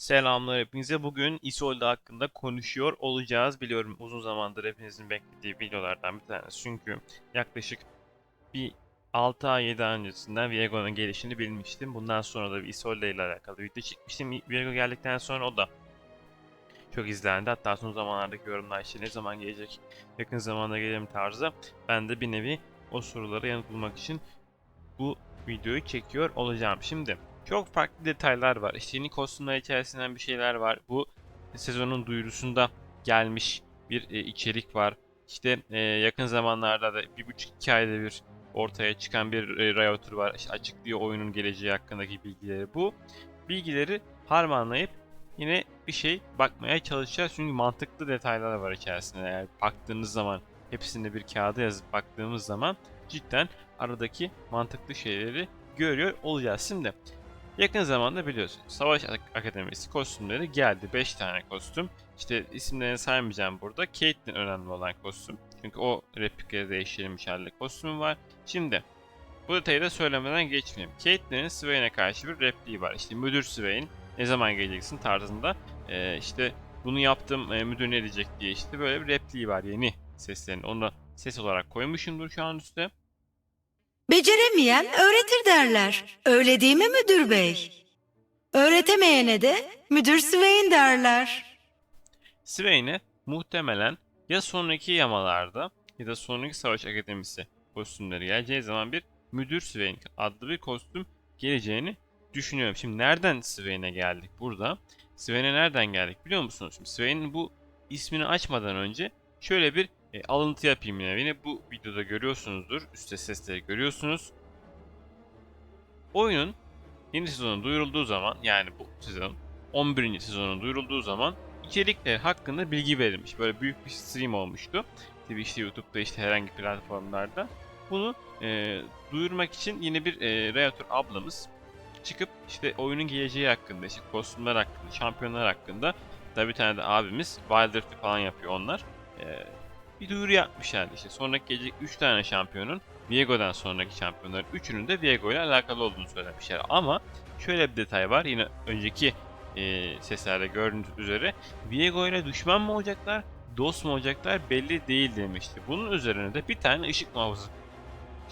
Selamlar hepinize. Bugün Isolde hakkında konuşuyor olacağız. Biliyorum uzun zamandır hepinizin beklediği videolardan bir tanesi. Çünkü yaklaşık bir 6 ay 7 ay öncesinden Viego'nun gelişini bilmiştim. Bundan sonra da bir Isolde ile alakalı video çekmiştim. Viego geldikten sonra o da çok izlendi. Hatta son zamanlardaki yorumlar işte ne zaman gelecek, yakın zamanda gelir tarzı. Ben de bir nevi o sorulara yanıt bulmak için bu videoyu çekiyor olacağım. Şimdi çok farklı detaylar var. İşte yeni kostümler içerisinden bir şeyler var. Bu sezonun duyurusunda gelmiş bir e, içerik var. İşte e, yakın zamanlarda da bir buçuk iki ayda bir ortaya çıkan bir e, Riot'ur var. İşte açıklıyor oyunun geleceği hakkındaki bilgileri. Bu bilgileri harmanlayıp yine bir şey bakmaya çalışacağız. Çünkü mantıklı detaylar var içerisinde. Eğer baktığınız zaman hepsini bir kağıda yazıp baktığımız zaman cidden aradaki mantıklı şeyleri görüyor olacağız. Şimdi yakın zamanda biliyorsunuz Savaş Ak- Akademisi kostümleri geldi. 5 tane kostüm. İşte isimlerini saymayacağım burada. Caitlyn önemli olan kostüm. Çünkü o replikaya değiştirilmiş halde kostümü var. Şimdi bu detayı da söylemeden geçmeyeyim. Caitlyn'in Swain'e karşı bir repliği var. İşte müdür Swain ne zaman geleceksin tarzında. Ee, işte bunu yaptım e, müdür ne diyecek diye işte böyle bir repliği var yeni seslerini. Onu ses olarak koymuşumdur şu an üstte. Beceremeyen öğretir derler. Öyle değil mi müdür bey? Öğretemeyene de müdür Swain derler. Swain'e muhtemelen ya sonraki yamalarda ya da sonraki Savaş Akademisi kostümleri geleceği zaman bir Müdür Swain adlı bir kostüm geleceğini düşünüyorum. Şimdi nereden Swain'e geldik burada? Swain'e nereden geldik biliyor musunuz? Şimdi Swain'in bu ismini açmadan önce şöyle bir e, alıntı yapayım yine. Yine bu videoda görüyorsunuzdur. Üstte sesleri görüyorsunuz. Oyunun yeni sezonu duyurulduğu zaman yani bu sezon 11. sezonu duyurulduğu zaman içerikler hakkında bilgi verilmiş. Böyle büyük bir stream olmuştu. Twitch'te, YouTube'da işte herhangi platformlarda. Bunu e, duyurmak için yine bir e, Reator ablamız çıkıp işte oyunun geleceği hakkında, işte kostümler hakkında, şampiyonlar hakkında da bir tane de abimiz Wild Rift'i falan yapıyor onlar. E, bir duyuru yapmışlardı işte. Sonraki gelecek 3 tane şampiyonun Viego'dan sonraki şampiyonların 3'ünün de Viego ile alakalı olduğunu söylemişler. Ama şöyle bir detay var. Yine önceki e, seslerde gördüğünüz üzere Viego ile düşman mı olacaklar, dost mu olacaklar belli değil demişti. Bunun üzerine de bir tane ışık muhafızı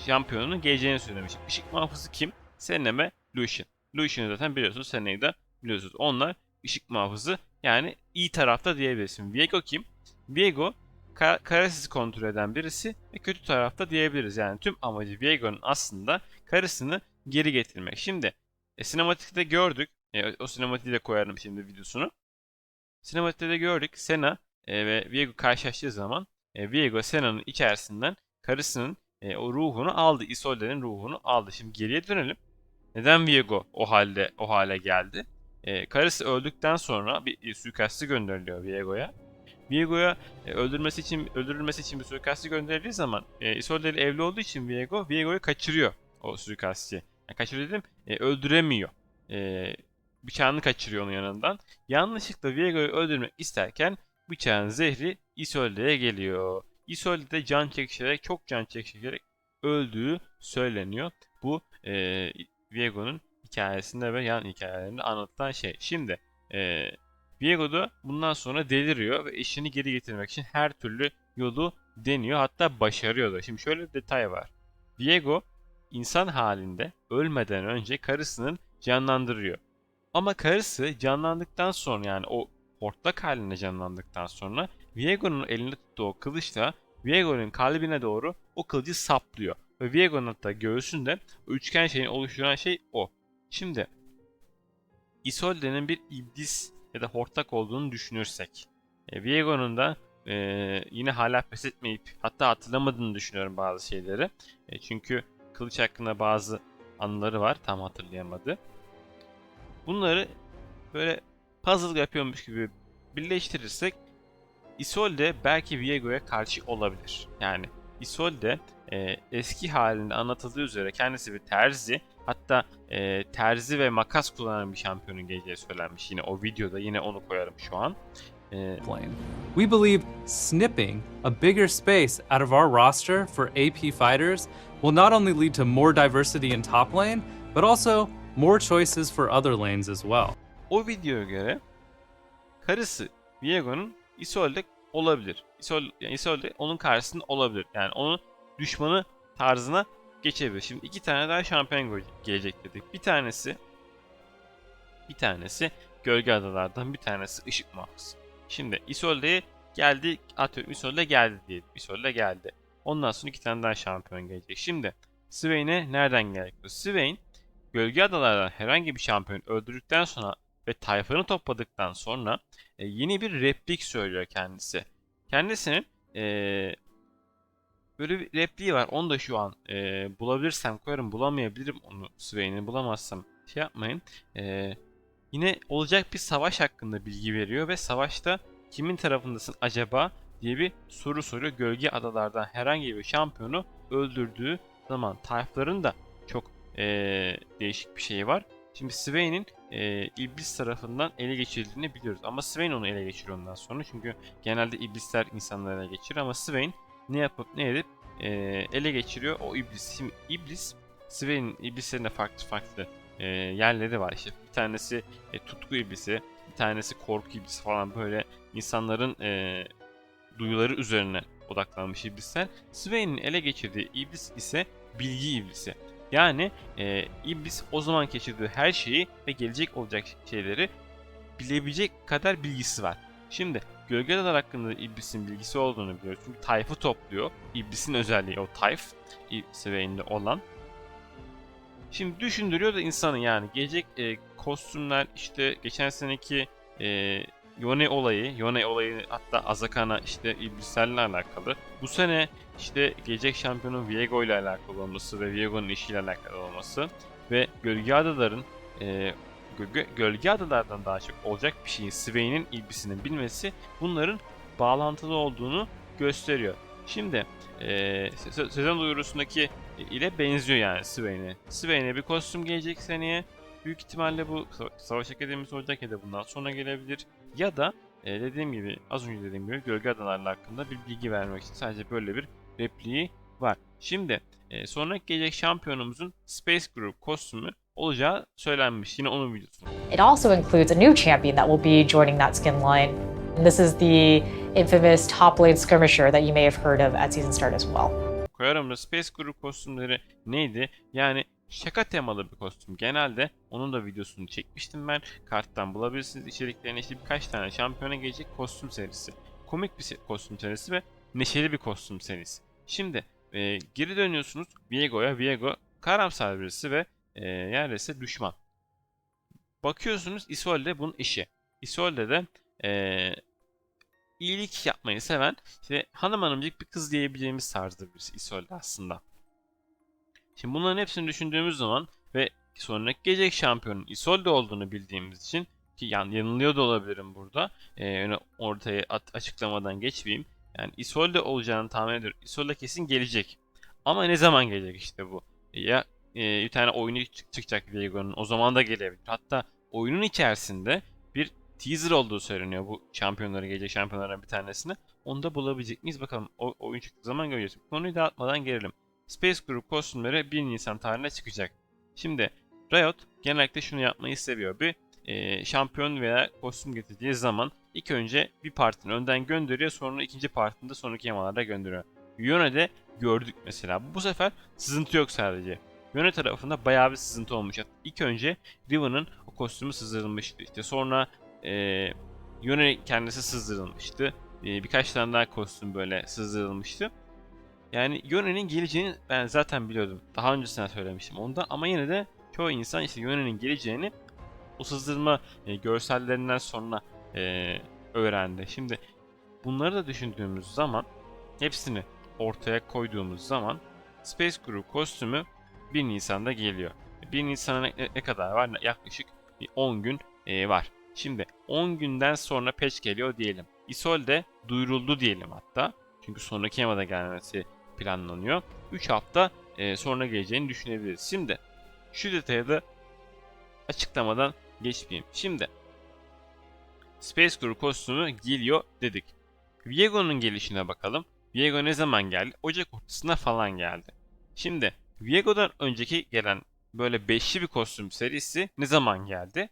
şampiyonunun geleceğini söylemişti. Işık muhafızı kim? Seneme Lucian. Lucian'ı zaten biliyorsunuz, Sene'yi de biliyorsunuz. Onlar ışık muhafızı yani iyi tarafta diyebilirsin. Viego kim? Viego ka- karısını kontrol eden birisi ve kötü tarafta diyebiliriz. Yani tüm amacı Viego'nun aslında karısını geri getirmek. Şimdi e, sinematikte gördük. E, o sinematiği de koyarım şimdi videosunu. Sinematikte de gördük. Sena e, ve Viego karşılaştığı zaman e, Viego Sena'nın içerisinden karısının e, o ruhunu aldı. Isolde'nin ruhunu aldı. Şimdi geriye dönelim. Neden Viego o halde o hale geldi? E, karısı öldükten sonra bir suikastçı gönderiliyor Viego'ya. Viego'ya e, öldürmesi için öldürülmesi için bir suikastçı gönderildiği zaman e, Isolde ile evli olduğu için Viego Viego'yu kaçırıyor o suikastçıyı. Yani kaçırıyor dedim, e, öldüremiyor. E, bıçağını kaçırıyor onun yanından. Yanlışlıkla Viego'yu öldürmek isterken bıçağın zehri Isolde'ye geliyor. Isolde de can çekişerek, çok can çekişerek öldüğü söyleniyor. Bu e, Viego'nun hikayesinde ve yan hikayelerinde anlatılan şey. Şimdi e, Viego da bundan sonra deliriyor ve eşini geri getirmek için her türlü yolu deniyor. Hatta başarıyor da. Şimdi şöyle bir detay var. Viego insan halinde ölmeden önce karısının canlandırıyor. Ama karısı canlandıktan sonra yani o hortlak halinde canlandıktan sonra Viego'nun elinde tuttuğu o kılıçla Viego'nun kalbine doğru o kılıcı saplıyor. Ve Viego'nun hatta göğsünde üçgen şeyin oluşturan şey o. Şimdi Isolde'nin bir iblis ya da hortlak olduğunu düşünürsek e, Viego'nun da e, yine hala pes etmeyip hatta hatırlamadığını düşünüyorum bazı şeyleri. E, çünkü kılıç hakkında bazı anıları var tam hatırlayamadı. Bunları böyle puzzle yapıyormuş gibi birleştirirsek Isolde belki Viego'ya karşı olabilir. Yani Isolde e, eski halinde anlatıldığı üzere kendisi bir terzi. Hatta e, terzi ve makas kullanan bir şampiyonun geleceği söylenmiş. Yine o videoda yine onu koyarım şu an. E. We believe snipping a bigger space out of our roster for AP fighters will not only lead to more diversity in top lane, but also more choices for other lanes as well. o videoya göre karısı Viego'nun Isolde olabilir. Isol, yani Isolde onun karşısında olabilir. Yani onun düşmanı tarzına geçebilir. Şimdi iki tane daha şampiyon gelecek dedik. Bir tanesi bir tanesi Gölge Adalardan, bir tanesi Işık Muhafızı. Şimdi Isolde'ye geldi, atıyorum Isolde geldi diyelim. Isolde geldi. Ondan sonra iki tane daha şampiyon gelecek. Şimdi Swain'e nereden gelecek? Swain, Gölge Adalardan herhangi bir şampiyon öldürdükten sonra ve tayfanı topladıktan sonra e, yeni bir replik söylüyor kendisi. Kendisinin e, böyle bir repliği var. Onu da şu an e, bulabilirsem koyarım. Bulamayabilirim onu Swain'i bulamazsam şey yapmayın. E, yine olacak bir savaş hakkında bilgi veriyor ve savaşta kimin tarafındasın acaba diye bir soru soruyor. Gölge adalardan herhangi bir şampiyonu öldürdüğü zaman tayfların da çok e, değişik bir şey var. Şimdi Swain'in e, iblis tarafından ele geçirildiğini biliyoruz. Ama Swain onu ele geçiriyor ondan sonra. Çünkü genelde iblisler insanları ele geçiriyor ama Swain ne yapıp ne edip e, ele geçiriyor o iblis. Şimdi iblis, Swain'in iblislerinde farklı farklı e, yerleri var. İşte bir tanesi e, tutku iblisi, bir tanesi korku iblisi falan böyle insanların e, duyuları üzerine odaklanmış iblisler. Swain'in ele geçirdiği iblis ise bilgi iblisi. Yani e, iblis o zaman geçirdiği her şeyi ve gelecek olacak şeyleri bilebilecek kadar bilgisi var. Şimdi gölgeler hakkında iblisin bilgisi olduğunu biliyoruz. Çünkü tayfı topluyor. İblisin özelliği o tayf. Swain'de olan. Şimdi düşündürüyor da insanı yani gelecek e, kostümler işte geçen seneki e, Yone olayı, Yone olayı hatta Azakana işte iblislerle alakalı. Bu sene işte gelecek şampiyonun Viego ile alakalı olması ve Viego'nun işiyle alakalı olması ve Gölge Adaların e, gölge, Adalardan daha çok olacak bir şeyin Swain'in iblisinin bilmesi bunların bağlantılı olduğunu gösteriyor. Şimdi e, se- sezon duyurusundaki ile benziyor yani Swain'e. Swain'e bir kostüm gelecek seneye. Büyük ihtimalle bu Sa- Savaş Akademisi olacak ya da bundan sonra gelebilir. Ya da e, dediğim gibi az önce dediğim gibi Gölge Adalarla hakkında bir bilgi vermek için sadece böyle bir repliği var. Şimdi e, sonraki gelecek şampiyonumuzun Space Group kostümü olacağı söylenmiş. Yine onun videosu. It also includes a new champion that will be joining that skin line. And this is the infamous top lane skirmisher that you may have heard of at season start as well. Koyarım da Space Group kostümleri neydi? Yani şaka temalı bir kostüm. Genelde onun da videosunu çekmiştim ben. Karttan bulabilirsiniz. İçeriklerine işte birkaç tane şampiyona gelecek kostüm serisi. Komik bir kostüm serisi ve neşeli bir kostüm serisi. Şimdi e, geri dönüyorsunuz Viego'ya. Viego karamsar birisi ve e, neredeyse düşman. Bakıyorsunuz Isolde bunun işi. Isolde de e, iyilik yapmayı seven işte hanım hanımcık bir kız diyebileceğimiz tarzda birisi Isolde aslında. Şimdi bunların hepsini düşündüğümüz zaman ve sonraki gelecek şampiyonun Isolde olduğunu bildiğimiz için ki yan, yanılıyor da olabilirim burada. Ee, ortaya at- açıklamadan geçmeyeyim. Yani Isolde olacağını tahmin ediyorum. Isolde kesin gelecek. Ama ne zaman gelecek işte bu? Ya e, bir tane oyunu çık- çıkacak Viego'nun o zaman da gelebilir. Hatta oyunun içerisinde bir teaser olduğu söyleniyor bu şampiyonları gelecek şampiyonlardan bir tanesini. Onu da bulabilecek miyiz bakalım. O, oyun çıktığı zaman göreceğiz. Konuyu dağıtmadan gelelim. Space Group kostümleri 1 Nisan tarihinde çıkacak. Şimdi Riot genellikle şunu yapmayı seviyor. Bir e, şampiyon veya kostüm getirdiği zaman ilk önce bir partini önden gönderiyor sonra ikinci partini de sonraki yamalarda gönderiyor. Yone'de gördük mesela. Bu sefer sızıntı yok sadece. Yone tarafında bayağı bir sızıntı olmuş. İlk önce Riven'ın o kostümü sızdırılmıştı. İşte sonra e, Yone kendisi sızdırılmıştı. E, birkaç tane daha kostüm böyle sızdırılmıştı. Yani Yone'nin geleceğini ben zaten biliyordum. Daha öncesinden söylemiştim onda ama yine de çoğu insan işte Yone'nin geleceğini o sızdırma e, görsellerinden sonra e, öğrendi. Şimdi bunları da düşündüğümüz zaman hepsini ortaya koyduğumuz zaman Space Group kostümü 1 Nisan'da geliyor. 1 Nisan'a ne, ne kadar var? Yaklaşık bir 10 gün e, var. Şimdi 10 günden sonra patch geliyor diyelim. Isolde duyuruldu diyelim hatta. Çünkü sonraki yamada gelmesi planlanıyor. 3 hafta e, sonra geleceğini düşünebiliriz. Şimdi şu detayı da açıklamadan geçmeyeyim. Şimdi Space Group kostümü geliyor dedik. Viego'nun gelişine bakalım. Viego ne zaman geldi? Ocak ortasına falan geldi. Şimdi Viego'dan önceki gelen böyle beşli bir kostüm serisi ne zaman geldi?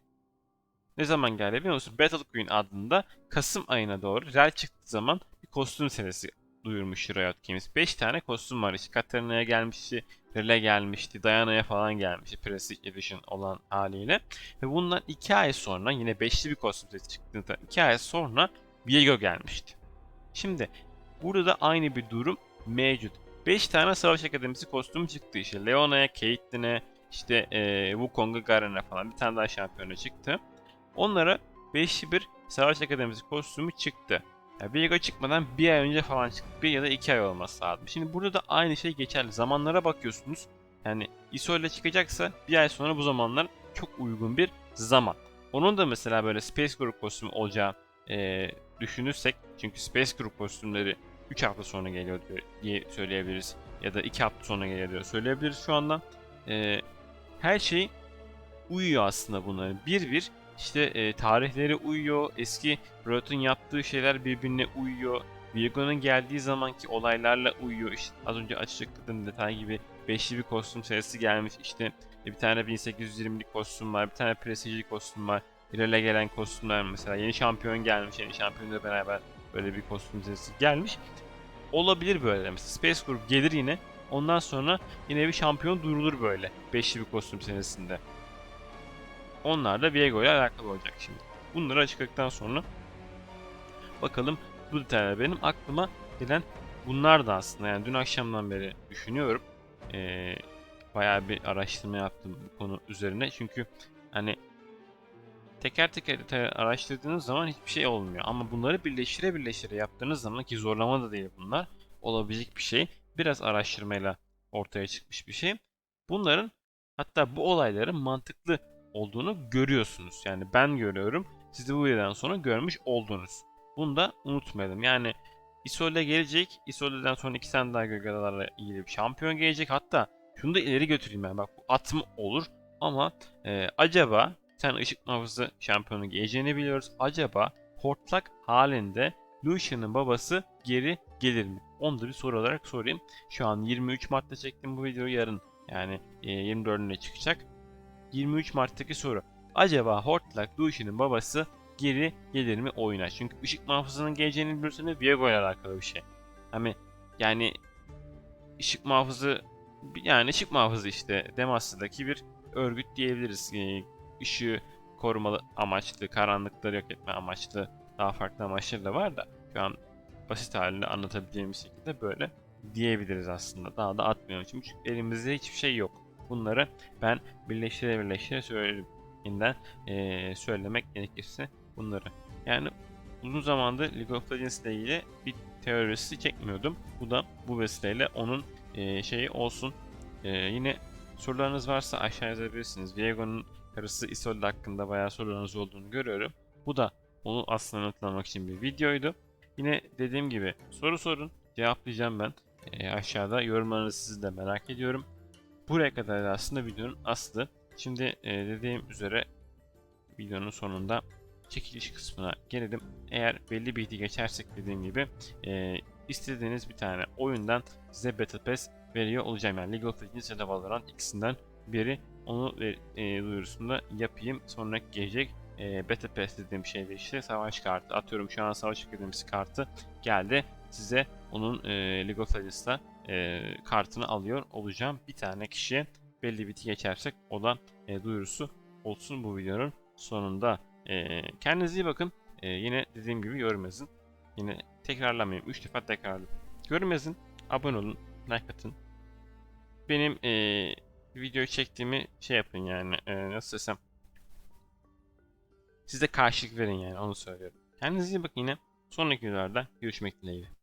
ne zaman geldi biliyor musun? Battle Queen adında Kasım ayına doğru Rel çıktığı zaman bir kostüm serisi duyurmuş Riot Games. 5 tane kostüm var. İşte Katarina'ya gelmişti, Rel'e gelmişti, Diana'ya falan gelmişti Prestige Edition olan haliyle. Ve bundan 2 ay sonra yine 5'li bir kostüm serisi çıktığında 2 ay sonra Viego gelmişti. Şimdi burada da aynı bir durum mevcut. 5 tane Savaş Akademisi kostümü çıktı işte. Leona'ya, Caitlyn'e, işte e, Wukong'a, Garen'e falan bir tane daha şampiyonu çıktı. Onlara 5'li bir Savaş Akademisi kostümü çıktı. Ya Viego çıkmadan bir ay önce falan çıktı. Bir ya da iki ay olması lazım. Şimdi burada da aynı şey geçerli. Zamanlara bakıyorsunuz. Yani ISO ile çıkacaksa bir ay sonra bu zamanlar çok uygun bir zaman. Onun da mesela böyle Space Group kostümü olacağı e, düşünürsek çünkü Space Group kostümleri 3 hafta sonra geliyor diye söyleyebiliriz. Ya da 2 hafta sonra geliyor diyor söyleyebiliriz şu anda. E, her şey uyuyor aslında bunların. Bir bir işte e, tarihleri uyuyor. Eski Riot'un yaptığı şeyler birbirine uyuyor. Viego'nun geldiği zamanki olaylarla uyuyor. İşte az önce açıkladığım detay gibi beşli bir kostüm serisi gelmiş. İşte e, bir tane 1820'lik kostüm var. Bir tane prestijli kostüm var. Hirel'e gelen kostümler mesela. Yeni şampiyon gelmiş. Yeni şampiyonla beraber böyle bir kostüm serisi gelmiş. Olabilir böyle mesela. Space Group gelir yine. Ondan sonra yine bir şampiyon duyurulur böyle. Beşli bir kostüm serisinde. Onlar da Viego ile alakalı olacak şimdi. Bunları açıkladıktan sonra bakalım bu detaylar benim aklıma gelen bunlar da aslında yani dün akşamdan beri düşünüyorum. Ee, bayağı bir araştırma yaptım bu konu üzerine çünkü hani teker teker araştırdığınız zaman hiçbir şey olmuyor ama bunları birleştire birleştire yaptığınız zaman ki zorlama da değil bunlar olabilecek bir şey biraz araştırmayla ortaya çıkmış bir şey. Bunların hatta bu olayların mantıklı olduğunu görüyorsunuz. Yani ben görüyorum. Siz de bu videodan sonra görmüş oldunuz. Bunu da unutmayalım. Yani Isolde gelecek. Isolde'den sonra iki tane daha gölgelerle ilgili bir şampiyon gelecek. Hatta şunu da ileri götüreyim ben. Bak bu at mı olur? Ama e, acaba sen ışık muhafızı şampiyonu geleceğini biliyoruz. Acaba hortlak halinde Lucian'ın babası geri gelir mi? Onu da bir soru olarak sorayım. Şu an 23 Mart'ta çektim bu videoyu yarın yani e, 24'üne çıkacak. 23 Mart'taki soru. Acaba Hortlak Lucian'ın babası geri gelir mi oyuna? Çünkü ışık muhafızının geleceğini biliyorsanız Viego ile alakalı bir şey. Hani yani ışık muhafızı yani ışık muhafızı işte Demacia'daki bir örgüt diyebiliriz. Ee, ışığı korumalı amaçlı, karanlıkları yok etme amaçlı daha farklı amaçları da var da şu an basit halinde anlatabileceğim şekilde böyle diyebiliriz aslında. Daha da atmıyorum çünkü elimizde hiçbir şey yok. Bunları ben birleştire birleştire söyledim. Yeniden eee, söylemek gerekirse bunları. Yani uzun zamandır League of Legends ile ilgili bir teorisi çekmiyordum. Bu da bu vesileyle onun eee, şeyi olsun. Eee, yine sorularınız varsa aşağı yazabilirsiniz. Viego'nun karısı Isolde hakkında bayağı sorularınız olduğunu görüyorum. Bu da onu aslında anlatmak için bir videoydu. Yine dediğim gibi soru sorun. Cevaplayacağım ben. Eee, aşağıda yorumlarınızı sizi de merak ediyorum. Buraya kadar da aslında videonun aslı. Şimdi e, dediğim üzere videonun sonunda çekiliş kısmına gelelim. Eğer belli bir hiti geçersek dediğim gibi e, istediğiniz bir tane oyundan size Battle Pass veriyor olacağım. Yani League of Legends ya da Valorant ikisinden biri onu e, duyurusunu yapayım. Sonra gelecek e, Battle Pass dediğim şey de işte savaş kartı. Atıyorum şu an savaş akademisi kartı geldi. Size onun e, League of Legends'ta e, kartını alıyor olacağım. Bir tane kişiye belli biti geçersek o da e, duyurusu olsun bu videonun sonunda. E, kendinize iyi bakın. E, yine dediğim gibi yorum yazın. Yine tekrarlamayayım. 3 defa tekrarladım. Yorum yazın. Abone olun. Like atın. Benim e, videoyu çektiğimi şey yapın yani. E, nasıl desem. Siz de karşılık verin yani onu söylüyorum. Kendinize iyi bakın yine. Sonraki videolarda görüşmek dileğiyle.